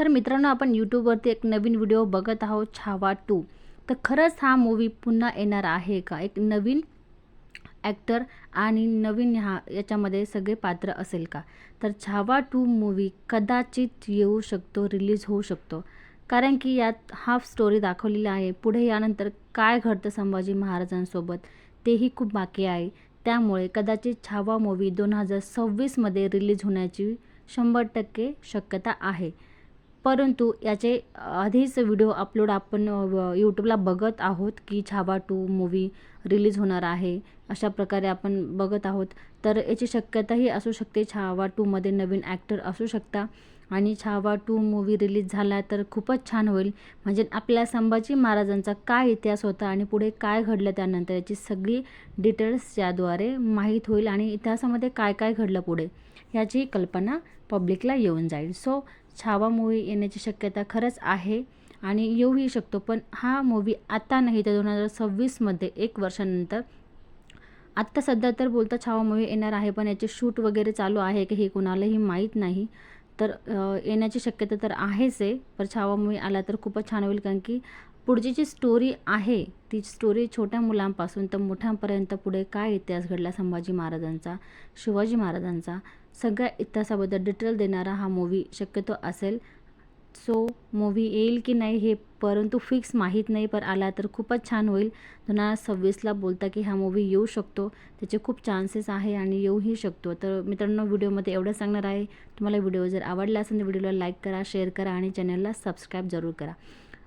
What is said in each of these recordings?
तर मित्रांनो आपण यूट्यूबवरती एक नवीन व्हिडिओ बघत आहोत छावा टू तर खरंच हा मूवी पुन्हा येणार आहे का? एक नवीन ॲक्टर आणि नवीन ह्या याच्यामध्ये सगळे पात्र असेल का? तर छावा टू मूवी कदाचित येऊ शकतो रिलीज होऊ शकतो. कारण की यात हाफ स्टोरी दाखवलेली आहे. पुढे यानंतर काय घडतं संभाजी महाराजांसोबत तेही खूप बाकी आहे. त्यामुळे कदाचित छावा मूवी दोन हजार सव्वीसमध्ये रिलीज होण्याची शंभर टक्के शक्यता आहे. परंतु याचे आधीच व्हिडिओ अपलोड आपण यूट्यूबला बघत आहोत की छावा टू मूवी रिलीज होणार आहे. अशा प्रकारे आपण बघत आहोत. तर याची शक्यताही असू शकते. छावा टूमध्ये नवीन ॲक्टर असू शकता. आणि छावा टू मूवी रिलीज झाला तर खूपच छान होईल. म्हणजे आपल्या संभाजी महाराजांचा काय इतिहास होता आणि पुढे काय घडलं त्यानंतर याची सगळी डिटेल्स याद्वारे माहीत होईल आणि इतिहासामध्ये काय काय घडलं पुढे याची कल्पना पब्लिकला येऊन जाईल. सो छावा मूवी येण्याची शक्यता खरंच आहे आणि येऊही शकतो पण हा मूवी आता नाही तर दोन हजार सव्वीसमध्ये एक वर्षानंतर. आत्ता सध्या तर बोलता छावा मूवी येणार आहे पण याचे शूट वगैरे चालू आहे की हे कुणालाही माहीत नाही. तर येण्याची शक्यता तर आहेच आहे. पर छावा मूवी आला तर खूपच छान होईल. कारण की पुढची जी स्टोरी आहे ती स्टोरी छोट्या मुलांपासून तर मोठ्यांपर्यंत पुढे काय इतिहास घडला संभाजी महाराजांचा शिवाजी महाराजांचा सगळ्या इतिहासाबद्दल डिटेल देणारा हा मूवी शक्यतो असेल. सो मूवी येईल की नाही हे परंतु फिक्स माहीत नाही पण आला तर खूपच छान होईल. दोन हजार सव्वीसला बोलता की हा मूवी येऊ शकतो. त्याचे खूप चान्सेस आहे आणि येऊही शकतो. तर मित्रांनो व्हिडिओमध्ये एवढं सांगणार आहे. तुम्हाला व्हिडिओ जर आवडला असेल तर व्हिडिओला लाईक करा शेअर करा आणि चॅनलला सबस्क्राईब जरूर करा.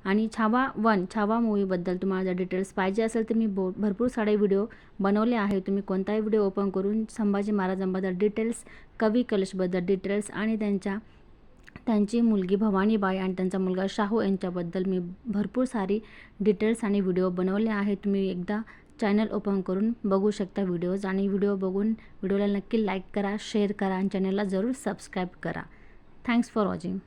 आणि छावा वन छावा मूवीबद्दल तुम्हाला जर डिटेल्स पाहिजे असेल तर मी बो भरपूर सारे व्हिडिओ बनवले आहे तुम्ही कोणताही व्हिडिओ ओपन करून संभाजी महाराजांबद्दल डिटेल्स कवी कलशबद्दल डिटेल्स आणि त्यांच्या त्यांची मुलगी भवानीबाई आणि त्यांचा मुलगा शाहू यांच्याबद्दल मी भरपूर सारी डिटेल्स आणि व्हिडिओ बनवले आहेत. तुम्ही एकदा चॅनल ओपन करून बघू शकता व्हिडिओज आणि व्हिडिओ बघून व्हिडिओला नक्की लाईक करा शेअर करा आणि चॅनलला जरूर सबस्क्राईब करा. Thanks for watching